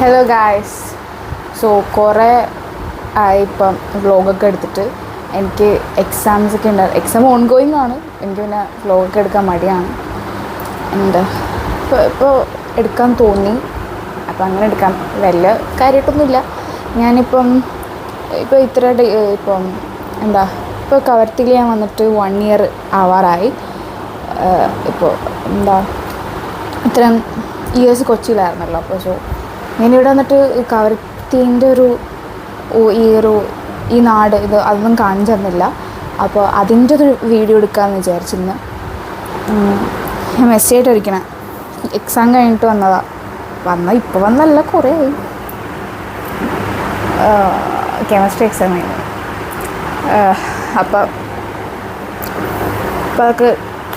Hello guys so കുറേ ആയി ഇപ്പം വ്ലോഗൊക്കെ എടുത്തിട്ട് എനിക്ക് എക്സാംസ് ഒക്കെ ഉണ്ട്. എക്സാം ഓൺ ഗോയിങ് ആണ്. എനിക്ക് പിന്നെ വ്ലോഗൊക്കെ എടുക്കാൻ മടിയാണ്. എന്താ? ഇപ്പോൾ ഇപ്പോൾ എടുക്കാൻ തോന്നി. അപ്പം അങ്ങനെ എടുക്കാൻ വലിയ കാര്യമായിട്ടൊന്നുമില്ല ഞാനിപ്പം ഇപ്പോൾ ഇത്ര ഇപ്പം എന്താ? ഇപ്പോൾ കവർത്തിയിൽ ഞാൻ വന്നിട്ട് വൺ ഇയർ ആവാറായി. ഇപ്പോൾ എന്താ? ഇത്രയും ഇയേഴ്സ് കൊച്ചിയിലായിരുന്നല്ലോ. അപ്പോൾ സോ ഞാനിവിടെ വന്നിട്ട് കവർത്തീന്റെ ഒരു ഈ ഒരു ഈ നാട് ഇത് അതൊന്നും കാണിച്ചു തന്നില്ല. അപ്പോൾ അതിന്റെ ഒരു വീഡിയോ എടുക്കാമെന്ന് വിചാരിച്ചിരുന്നു. ഞാൻ മെസ്സേജ് ഇരിക്കണേ എക്സാം കഴിഞ്ഞിട്ട് വന്നതാ. വന്ന ഇപ്പോൾ വന്നല്ല കുറേ ആയി. കെമിസ്ട്രി എക്സാം കഴിഞ്ഞു അപ്പം അപ്പോൾ അതൊക്കെ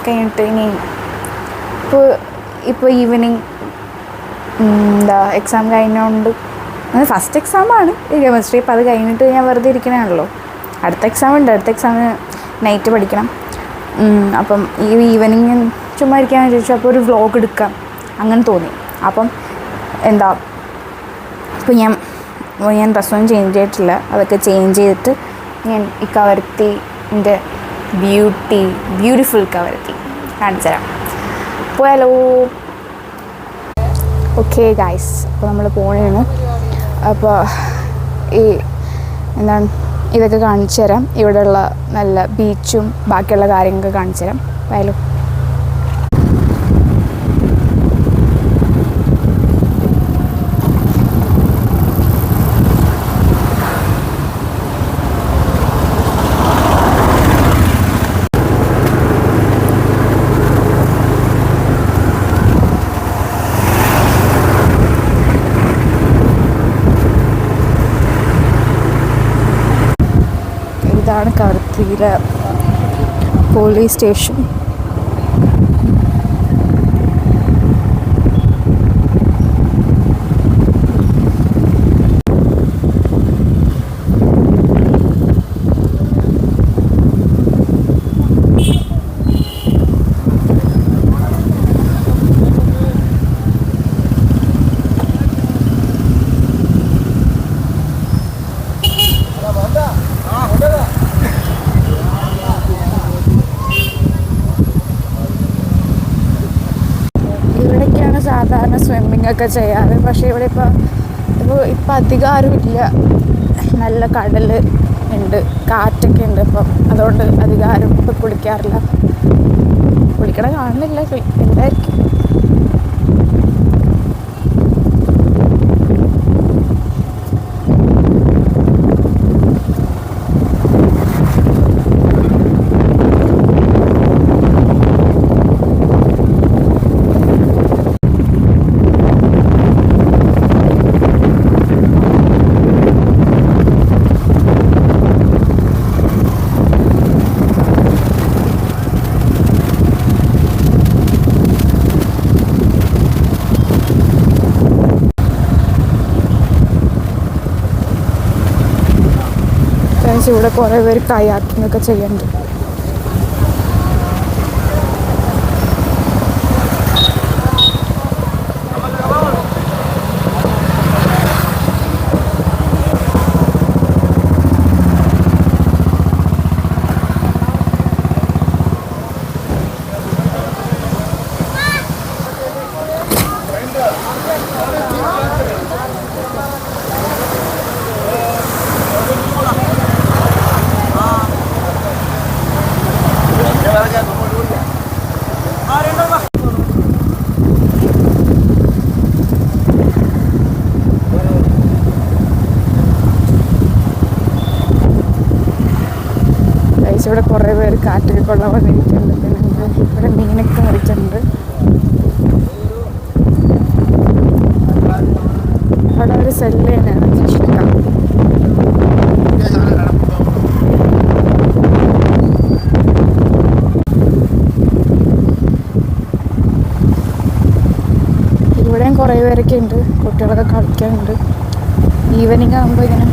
കഴിഞ്ഞിട്ട് ഇനി ഇപ്പോൾ ഇപ്പോൾ ഈവനിങ് എന്താ എക്സാം കഴിഞ്ഞുകൊണ്ട് ഫസ്റ്റ് എക്സാമാണ് കെമിസ്ട്രി അപ്പോൾ അത് കഴിഞ്ഞിട്ട് ഞാൻ വെറുതെ ഇരിക്കണതാണല്ലോ അടുത്ത എക്സാം ഉണ്ട്. അടുത്ത എക്സാമിന് നൈറ്റ് പഠിക്കണം. അപ്പം ഈ ഈവനിങ് ചുമ്മാ ഇരിക്കാൻ ചോദിച്ചു അപ്പോൾ ഒരു വ്ളോഗ് എടുക്കാം. അങ്ങനെ തോന്നി. അപ്പം എന്താ ഇപ്പോൾ ഞാൻ ഞാൻ ഡ്രസ്സൊന്നും ചേഞ്ച് ചെയ്തിട്ടില്ല. അതൊക്കെ ചേഞ്ച് ചെയ്തിട്ട് ഞാൻ ഈ കവരത്തിന്റെ ബ്യൂട്ടി ബ്യൂട്ടിഫുൾ കവരത്തി കാണിച്ചു തരാം പോയാലോ? ഓക്കെ ഗായ്സ് അപ്പോൾ നമ്മൾ പോണേണ്. അപ്പോൾ ഈ എന്താണ് ഇതൊക്കെ കാണിച്ചു തരാം ഇവിടെയുള്ള നല്ല ബീച്ചും ബാക്കിയുള്ള കാര്യങ്ങളൊക്കെ കാണിച്ചു തരാം പോയാലോ കവർത്തിയിലെ പോലീസ് സ്റ്റേഷൻ സാധാരണ സ്വിമ്മിംഗ് ഒക്കെ ചെയ്യാറ്. പക്ഷേ ഇവിടെ ഇപ്പോൾ ഇപ്പോൾ ഇപ്പം അധികം ആരും ഇല്ല. നല്ല കടൽ ഉണ്ട് കാറ്റൊക്കെ ഉണ്ട് ഇപ്പം. അതുകൊണ്ട് അധികം ആരും ഇപ്പം കുളിക്കാറില്ല. കുളിക്കണ കാണുന്നില്ല. എന്തായിരിക്കും ഇവിടെ കുറേ പേര് കയാക്കിങ്ങൊക്കെ ചെയ്യുന്നുണ്ട് ഗൈസ് ഇവിടെ കുറേ പേര് കാറ്റൊക്കെ കൊള്ളാൻ വന്നിരിക്കുന്നുണ്ട് പിന്നെ ഇവിടെ മീനൊക്കെ മുറിച്ചിട്ടുണ്ട്. അവിടെ ഒരു സെല്ല് തന്നെയാണ് ശിക്ഷിക്കാം ഇവിടെയും കുറേ പേരൊക്കെ ഉണ്ട്. കുട്ടികളൊക്കെ കളിക്കാനുണ്ട്. ഈവനിങ് ആകുമ്പോൾ ഇങ്ങനെ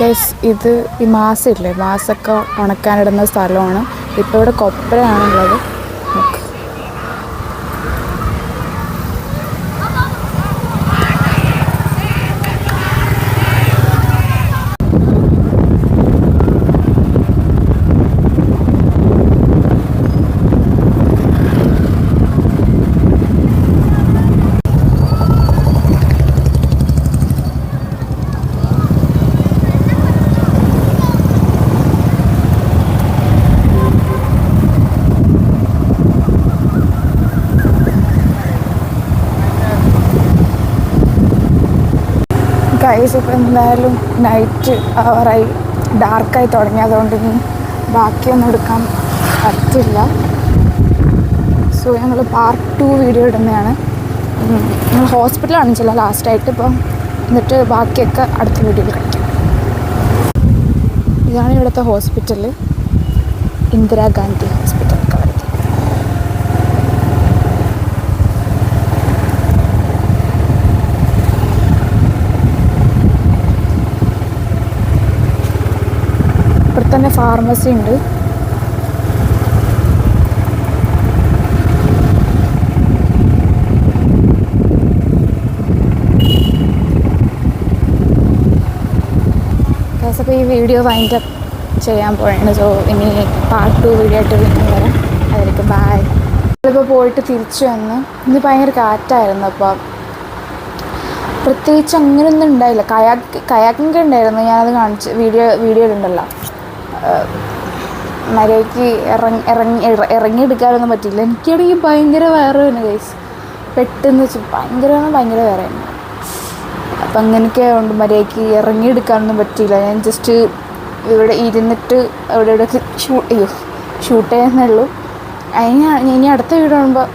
ഗൈസ് ഇത് ഈ മാസമില്ലേ? മാസമൊക്കെ ഉണക്കാനിടുന്ന സ്ഥലമാണ്. ഇപ്പോൾ ഇവിടെ കൊപ്പരയാണുള്ളത് ഗൈസ് ഇപ്പോൾ എന്തായാലും നൈറ്റ് അവറായി ഡാർക്കായി തുടങ്ങി അതുകൊണ്ട് ഇനി ബാക്കിയൊന്നും എടുക്കാൻ പറ്റില്ല. സോ ഞങ്ങൾ പാർട്ട് ടു വീഡിയോ ഇടുന്നതാണ്. ഞങ്ങൾ ഹോസ്പിറ്റലാണ് ചില ലാസ്റ്റായിട്ട് ഇപ്പം. എന്നിട്ട് ബാക്കിയൊക്കെ അടുത്ത വീഡിയോയിൽ കഴിക്കാം ഇതാണ് ഇവിടുത്തെ ഹോസ്പിറ്റൽ ഇന്ദിരാഗാന്ധി ഹോസ്പിറ്റൽ തന്നെ ഫാർമസി ഉണ്ട്. അപ്പോൾ ഈ വീഡിയോ വൈൻഡ് അപ്പ് ചെയ്യാൻ പോയാണ് സോ ഇനി പാർട്ട് ടു വീഡിയോ ആയിട്ട് വീണ്ടും വരാം. അതിലേക്ക് ബായ് ഇപ്പോൾ പോയിട്ട് തിരിച്ചു വന്ന് ഇന്ന് ഭയങ്കര കാറ്റായിരുന്നു അപ്പോൾ പ്രത്യേകിച്ച് അങ്ങനെയൊന്നും ഉണ്ടായില്ല. കയാക്ക് കയാക്കിങ് ഉണ്ടായിരുന്നു. ഞാനത് കാണിച്ച് വീഡിയോ വീഡിയോയിലുണ്ടല്ലോ മര്യാദയ്ക്ക് ഇറങ്ങി ഇറങ്ങി ഇറ- ഇറങ്ങിയെടുക്കാനൊന്നും പറ്റില്ല എനിക്കാണെങ്കിൽ ഭയങ്കര വയറ് തന്നെ ഗൈസ് പെട്ടെന്ന് വെച്ച് ഭയങ്കര ഭയങ്കര വയറായിരുന്നു അപ്പം അങ്ങനെയൊക്കെ ആയതുകൊണ്ട് മര്യാദയ്ക്ക് ഇറങ്ങിയെടുക്കാനൊന്നും പറ്റിയില്ല. ഞാൻ ജസ്റ്റ് ഇവിടെ ഇരുന്നിട്ട് അവിടെ ഇവിടെയൊക്കെ ഷൂട്ട് ചെയ്യൂ ഷൂട്ട് ചെയ്യുന്നേ ഉള്ളൂ. അതിന് ഇനി അടുത്ത വീഡിയോ കാണുമ്പോൾ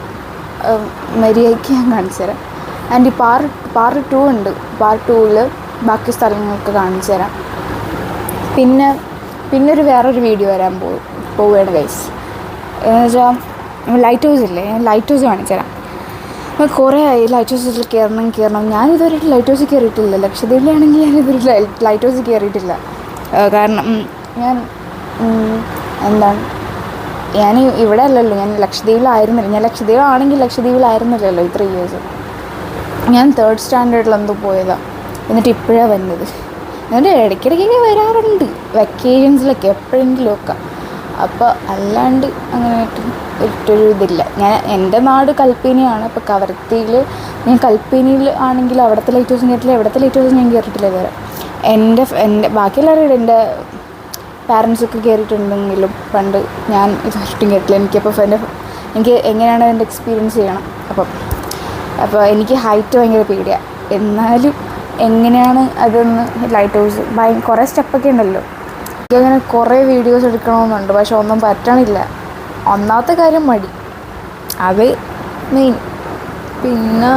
മര്യാദയ്ക്ക് ഞാൻ കാണിച്ചു തരാം. ആൻഡ് ഈ പാർ പാർട്ട് ടു ഉണ്ട്. പാർട്ട് ടൂവിൽ ബാക്കി സ്ഥലങ്ങളൊക്കെ കാണിച്ചു തരാം. പിന്നെ പിന്നെ ഒരു വേറൊരു വീഡിയോ വരാൻ പോകും പോവുകയാണ് ഗൈസ് എന്ന് വെച്ചാൽ ലൈറ്റ് ഹൗസ് ഇല്ലേ? ഞാൻ ലൈറ്റ് ഹൗസ് കാണിച്ചു തരാം കുറേ ആയി ലൈറ്റ് ഹൗസിൽ കയറണം കയറണം ഞാൻ ലൈറ്റ് ഹൗസിൽ കയറിയിട്ടില്ല ലക്ഷദ്വീപിലാണെങ്കിൽ ഞാൻ ലൈറ്റ് ഹൗസിൽ കയറിയിട്ടില്ല കാരണം ഞാൻ എന്താണ് ഞാൻ ഇവിടെ അല്ലല്ലോ. ഞാൻ ലക്ഷദ്വീപിലായിരുന്നില്ല. ഞാൻ ലക്ഷദ്വീപാണെങ്കിൽ ലക്ഷദ്വീപിലായിരുന്നില്ലല്ലോ ഇത്രയും ഇയേഴ്സ് ഞാൻ തേർഡ് സ്റ്റാൻഡേർഡിൽ എന്തോ പോയതാണ് എന്നിട്ട് ഇപ്പോഴാണ് വന്നത്. എന്നിട്ട് ഇടയ്ക്കിടയ്ക്കൊക്കെ വരാറുണ്ട്. വെക്കേഷൻസിലൊക്കെ എപ്പോഴെങ്കിലുമൊക്കെ. അപ്പോൾ അല്ലാണ്ട് അങ്ങനെ ഒരു ഇതില്ല. ഞാൻ എന്റെ നാട് കൽപ്പേനിയാണ്. അപ്പോൾ കവർത്തിയിൽ ഞാൻ കൽപ്പേനിയിൽ ആണെങ്കിൽ അവിടുത്തെ ലൈറ്റ് ഹൗസ് കയറിയിട്ടില്ല ഇവിടുത്തെ ലൈറ്റ് ഹൗസ് ഞാൻ കയറിയിട്ടില്ല ഇതുവരെ. എന്റെ എന്റെ ബാക്കിയെല്ലാവരും എന്റെ പാരൻസൊക്കെ കയറിയിട്ടുണ്ടെങ്കിലും പണ്ട് ഞാൻ ഇതുവരെയായിട്ടും കേട്ടില്ല. എനിക്കപ്പോൾ എന്റെ എനിക്ക് എങ്ങനെയാണ് എന്റെ എക്സ്പീരിയൻസ് ചെയ്യണം. അപ്പം അപ്പോൾ എനിക്ക് ഹൈറ്റ് ഭയങ്കര പേടിയാണ് എന്നാലും എങ്ങനെയാണ് അതൊന്ന് ലൈറ്റ് ഹൗസ് ഭയ കുറേ സ്റ്റെപ്പൊക്കെ ഉണ്ടല്ലോ. എനിക്കങ്ങനെ കുറേ വീഡിയോസ് എടുക്കണമെന്നുണ്ട് പക്ഷെ ഒന്നും പറ്റണില്ല. ഒന്നാമത്തെ കാര്യം മടി. അത് മെയിൻ പിന്നെ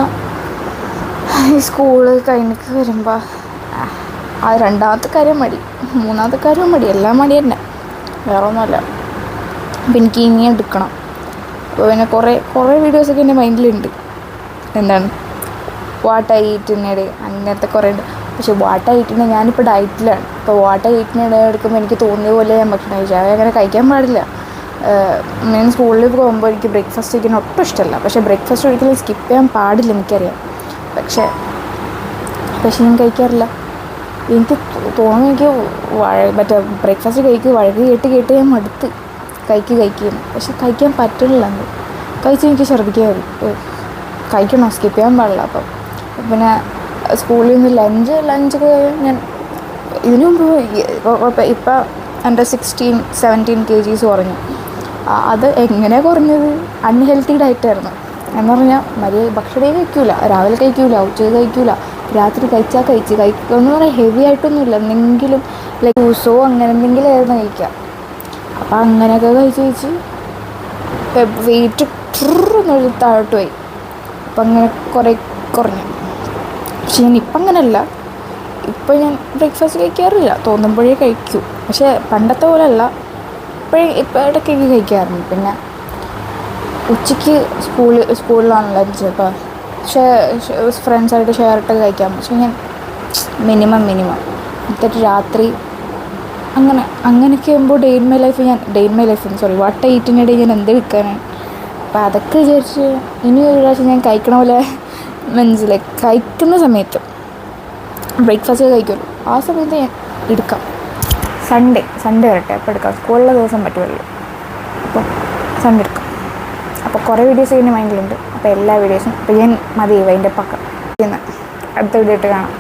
ഈ സ്കൂൾ കഴിഞ്ഞിട്ട് വരുമ്പോൾ ആ രണ്ടാമത്തെ കാര്യം മടി. മൂന്നാമത്തെ കാര്യം മടി. എല്ലാം മടി തന്നെ. വേറെ ഒന്നുമല്ല അപ്പം എനിക്ക് ഇനി എടുക്കണം. അപ്പോൾ പിന്നെ കുറേ കുറേ വീഡിയോസൊക്കെ എന്റെ മൈൻഡിലുണ്ട് എന്താണ്? വാട്ട് ഈറ്റിനേട് അങ്ങനത്തെ കുറേ ഉണ്ട്. പക്ഷെ വാട്ട് ഈറ്റിന് ഞാനിപ്പോൾ ഡയറ്റിലാണ് ഇപ്പോൾ വാട്ട് ഈറ്റിനിടെ എടുക്കുമ്പോൾ എനിക്ക് തോന്നിയ പോലെ ഞാൻ ഭക്ഷണം കഴിച്ചു അങ്ങനെ കഴിക്കാൻ പാടില്ല. ഞാൻ സ്കൂളിൽ പോകുമ്പോൾ എനിക്ക് ബ്രേക്ക്ഫാസ്റ്റ് കഴിക്കാൻ ഒട്ടും ഇഷ്ടമല്ല. പക്ഷേ ബ്രേക്ക്ഫാസ്റ്റ് ഒരിക്കലും സ്കിപ്പ് ചെയ്യാൻ പാടില്ല എനിക്കറിയാം. പക്ഷേ പക്ഷേ ഞാൻ കഴിക്കാറില്ല. എനിക്ക് തോന്നുന്നു എനിക്ക് മറ്റേ ബ്രേക്ക്ഫാസ്റ്റ് കഴിക്കുക വഴക്ക് കേട്ട് കേട്ട് ഞാൻ മടുത്ത് കഴിക്ക് കഴിക്കുന്നു പക്ഷെ കഴിക്കാൻ പറ്റണില്ല കഴിച്ച് എനിക്ക് ഛർദ്ദിക്കാൻ കഴിക്കണം? സ്കിപ്പ് ചെയ്യാൻ പാടില്ല. അപ്പം പിന്നെ സ്കൂളിൽ നിന്ന് ലഞ്ച് ലഞ്ച് ഞാൻ ഇതിനു മുമ്പ് ഇപ്പം എന്റെ സിക്സ്റ്റീൻ സെവന്റീൻ കെ ജീസ് കുറഞ്ഞു. അത് എങ്ങനെ കുറഞ്ഞത്? അൺഹെൽത്തി ഡയറ്റായിരുന്നു എന്ന് പറഞ്ഞാൽ മര്യാദ ഭക്ഷണമേ കഴിക്കൂല. രാവിലെ കഴിക്കൂല ഉച്ചയ്ക്ക് കഴിക്കൂല. രാത്രി കഴിച്ചാൽ കഴിച്ച്. കഴിക്കുക എന്ന് പറഞ്ഞാൽ ഹെവി ആയിട്ടൊന്നുമില്ല. എന്തെങ്കിലും ലൈക്ക് ജ്യൂസോ അങ്ങനെ എന്തെങ്കിലും ആയിരുന്നു കഴിക്കുക അപ്പം അങ്ങനെയൊക്കെ കഴിച്ച് കഴിച്ച് വെയിറ്റ് എന്നൊരു താഴോട്ട് പോയി അപ്പം അങ്ങനെ കുറേ കുറഞ്ഞു പക്ഷെ ഞാൻ ഇപ്പം അങ്ങനെയല്ല ഇപ്പം ഞാൻ ബ്രേക്ക്ഫാസ്റ്റ് കഴിക്കാറില്ല. തോന്നുമ്പോഴേ കഴിക്കൂ. പക്ഷേ പണ്ടത്തെ പോലെയല്ല. ഇപ്പോഴേ ഇപ്പം ഇടയ്ക്കൊക്കെ കഴിക്കാറുണ്ട്. പിന്നെ ഉച്ചയ്ക്ക് സ്കൂളിൽ സ്കൂളിലാണ് ലഞ്ച് അപ്പോൾ ഫ്രണ്ട്സായിട്ട് ഷെയർ ഇട്ട് കഴിക്കാം. പക്ഷെ ഞാൻ മിനിമം മിനിമം. എന്നിട്ട് രാത്രി അങ്ങനെ അങ്ങനെയൊക്കെ ആകുമ്പോൾ ഡേ ഇൻ മൈ ലൈഫ് ഞാൻ day in my life sorry what എയ്റ്റിനിടെ ഞാൻ എന്ത് വിൽക്കാനാണ് അപ്പോൾ അതൊക്കെ വിചാരിച്ച് ഇനി ഒരു പ്രാവശ്യം ഞാൻ കഴിക്കണ പോലെ മനസ്സിലായി. കഴിക്കുന്ന സമയത്ത് ബ്രേക്ക്ഫാസ്റ്റ് കഴിക്കുമല്ലോ ആ സമയത്ത് ഞാൻ എടുക്കാം. സൺഡേ സൺഡേ വരട്ടെ. അപ്പോൾ എടുക്കാം. സ്കൂളിലെ ദിവസം പറ്റുമല്ലോ അപ്പോൾ സൺഡേ എടുക്കാം. അപ്പോൾ കുറേ വീഡിയോസ് ഇതിന്റെ മൈൻഡിലുണ്ട് അപ്പോൾ എല്ലാ വീഡിയോസും അപ്പോൾ ഞാൻ മതി വൈന്റെ പക്കം. അടുത്ത വീഡിയോ ഇട്ട് കാണാം.